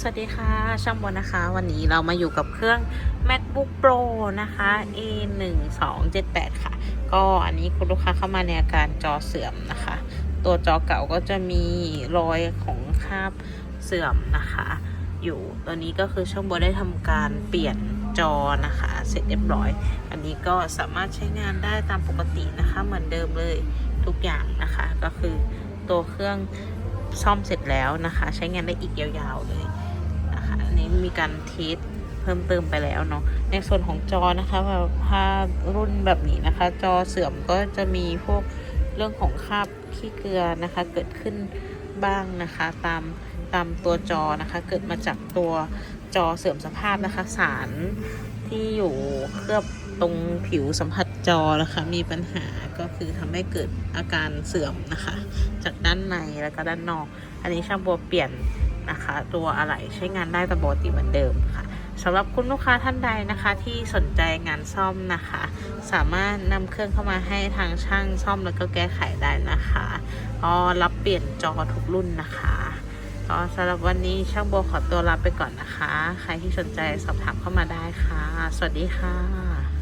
สวัสดีค่ะ ช่างบนนะคะ วันนี้เรามาอยู่กับเครื่อง macbook pro นะคะ a 1 2 7 8ค่ะ ก็อันนี้คุณลูกค้าเข้ามาในอาการจอเสื่อมนะคะ ตัวจอเก่าก็จะมีรอยของคราบเสื่อมนะคะ อยู่ตัวนี้ก็คือช่างบนได้ทำการเปลี่ยนจอนะคะ เสร็จเรียบร้อย อันนี้ก็สามารถใช้งานได้ตามปกตินะคะ เหมือนเดิมเลยทุกอย่างนะคะ ก็คือตัวเครื่องซ่อมเสร็จแล้วนะคะ ใช้งานได้อีกยาวๆเลย นะคะ อันนี้มีการเทสเพิ่มเติมไปแล้วเนาะ ในส่วนของจอนะคะแบบถ้ารุ่นแบบนี้นะคะ จอเสื่อมก็จะมีพวกเรื่องของคราบขี้เกลือนะคะ เกิดขึ้นบ้างนะคะ ตามตามตัวจอนะคะ เกิดมาจากตัวจอเสื่อมสภาพนะคะ สารที่อยู่เคลือบตรงผิวสัมผัสจอนะคะ มีปัญหาก็คือทำให้เกิดอาการเสื่อมนะคะ จากด้านในแล้วก็ด้านนอก อันนี้ช่างบัวเปลี่ยน นะคะ ตัวอะไหล่ใช้งานได้ตามปกติเหมือนเดิมค่ะสำหรับคุณลูกค้าท่านใดนะคะ ที่สนใจงานซ่อมนะคะ สามารถนำเครื่องเข้ามาให้ทางช่างซ่อมแล้วก็แก้ไขได้นะคะก็รับเปลี่ยนจอทุกรุ่นนะคะก็สำหรับวันนี้ช่างโบขอตัวลาไปก่อนนะคะ ใครที่สนใจสอบถามเข้ามาได้ค่ะ สวัสดีค่ะ